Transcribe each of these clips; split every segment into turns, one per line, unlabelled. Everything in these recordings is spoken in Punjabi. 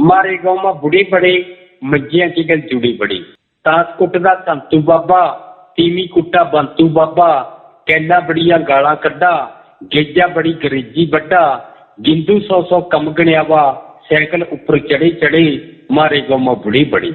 ਮਾਰੇ ਗਾਉਂ ਬੁੜੇ ਬੜੇ ਮੰਜਿਆਂ ਕੀ ਗੱਲ ਜੁੜੀ ਬੜੀ ਤਾਸ ਕੁੱਟਦਾ ਸੰਤੂ ਬਾਬਾ, ਤੀਵੀਂ ਕੁੱਟਾ ਬੰਤੂ ਬਾਬਾ ਕੈਲਾ ਬੜੀਆਂ ਗਾਲਾਂ ਕੱਢਾ, ਗੇਜਾ ਬੜੀ ਗਰੀਜੀ ਵੱਡਾ ਗਿੰਦੂ ਸੌ ਸੌ ਕੰਮ ਗਣਿਆਵਾ, ਸਾਈਕਲ ਉੱਪਰ ਚੜੇ ਚੜੇ, ਮਾਰੇ ਗਾਉਂ ਬੁੜੀ ਬੜੀ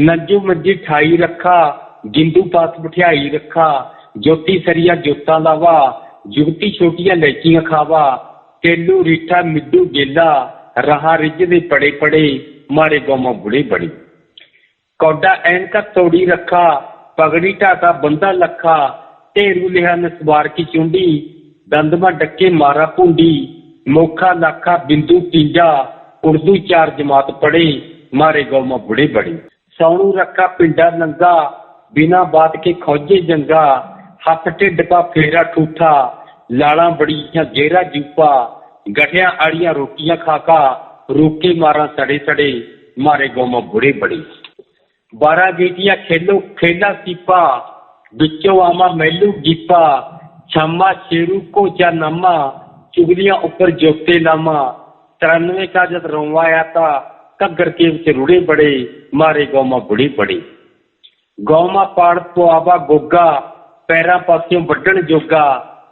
ਨੰਜੂ ਮੰਜੀ ਠਾਈ ਰੱਖਾ, ਗਿੰਦੂ ਪਾਸ ਬਿਠਾਈ ਰੱਖਾ, ਜੋਤੀ ਸਰੀਆ ਜੋਤਾਂ ਲਾਵਾ, ਜੁਗਤੀ ਛੋਟੀਆਂ ਲੈਚੀਆਂ ਖਾਵਾ, ਤੇਲੂ ਰੀਠਾ ਮਿੱਡੂ ਗੇਲਾ ਰਹਾ ਰਿੱਝ ਦੇ ਪੜੇ ਪੜੇ ਮਾਰੇ ਗੋਮਾ ਬੁੜੀ ਬੜੀ। ਕੌਡਾ ਐਨਕਾ ਤੋੜੀ ਰੱਖਾ, ਪਗੜੀ ਢਾਟਾ ਬੰਦਾ ਲੱਖਾ, ਢੇਰੂ ਲਿਆ ਨਸਵਾਰ ਕੀ ਚੁੰਡੀ ਦੰਦਮਾ ਡੱਕੇ ਮਾਰਾ ਪੁੰਡੀ ਮੋਖਾ ਲੱਖਾ ਬਿੰਦੂ ਟਿੰਜਾ ਉਰਦੂ ਚਾਰ ਜਮਾਤ ਪੜੇ ਮਾਰੇ ਗੋਮਾ ਬੁੜੇ ਬੜੀ। ਸੌਣੂ ਰੱਖਾ ਪਿੰਡਾ ਨੰਗਾ, ਬਿਨਾ ਬਾਤ ਕੇ ਖੋਜੇ ਜੰਗਾ, ਹੱਥ ਢਿੱਡ ਪਾ ਫੇਰਾ ਠੂਠਾ, ਲਾਲਾਂ ਬੜੀਆਂ ਗੇਰਾ ਜੂਪਾ ਗਠਿਆ ਆੜੀਆਂ ਰੋਟੀਆਂ ਖਾਕਾ ਰੋਕੇ ਮਾਰਾਂ ਸੜੇ ਸੜੇ, ਮਾਰੇ ਗੋਮਾ ਬੁੜੇ ਬੜੀ ਬਾਰਾਂ ਬੇਟੀਆਂ ਖੇਲੋ ਖੇਲਾ ਸੀਪਾ, ਵਿੱਚੋਂ ਆਮਾ ਮੈਲੂ ਗੀਪਾ ਛਾਮਾ ਸ਼ੇਰੂ ਕੋ ਨਾਮਾ, ਚੁਗਲੀਆਂ ਉੱਪਰ ਜੋਤੇ ਲਾਮਾ 93 ਕਾ ਜਦ ਰੋਵਾ ਆਇਆ ਤਾ ਘੱਗਰ ਕੇ ਵਿੱਚ ਰੁੜੇ ਬੜੇ, ਮਾਰੇ ਗੋਮਾ ਬੁੜੀ ਬੜੀ ਗੌਮਾ ਪਾੜ ਪੁਆਵਾ ਗੋਗਾ, ਪੈਰਾਂ ਪਾਸਿਓਂ ਵੱਢਣ ਜੋਗਾ,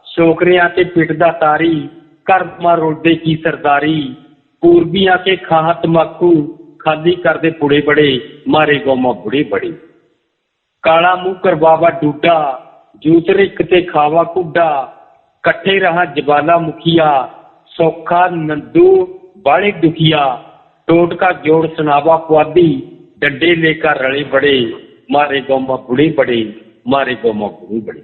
ਸੋਕਰਿਆਂ ਤੇ ਪਿੱਟਦਾ ਤਾਰੀ ਘਰ ਮਾ ਰੋਡੇ ਕੀ ਸਰਦਾਰੀ? ਪੂਰਬੀਆਂ ਕੇ ਖਾਹ ਤਮਾਕੂ ਖਾਲੀ ਕਰਦੇ ਪੁੜੇ ਬੜੇ, ਮਾਰੇ ਗੋਮਾ ਬੁੜੇ ਬੜੇ। ਕਾਲਾ ਮੂੰਹ ਕਰਵਾਵਾ ਡੂਡਾ, ਜੂਤਰੇ ਕਿਤੇ ਖਾਵਾ ਕੁੱਡਾ। ਇਕੱਠੇ ਰਹਾ ਜਵਾਲਾ ਮੁਖੀਆ, ਸੌਖਾ ਨੰਦੂ ਬਾਲੇ ਦੁਖੀਆ। ਟੋਟਕਾ ਜੋੜ ਸੁਨਾਵਾ ਪੁਆਦੀ ਡੱਡੇ ਲੈ ਕਰ ਰਲੇ ਬੜੇ, ਮਾਰੇ ਗੋਮਾ ਬੁੜੇ ਬੜੇ, ਮਾਰੇ ਗੋਮਾ ਬੁੜੀ ਬੜੇ।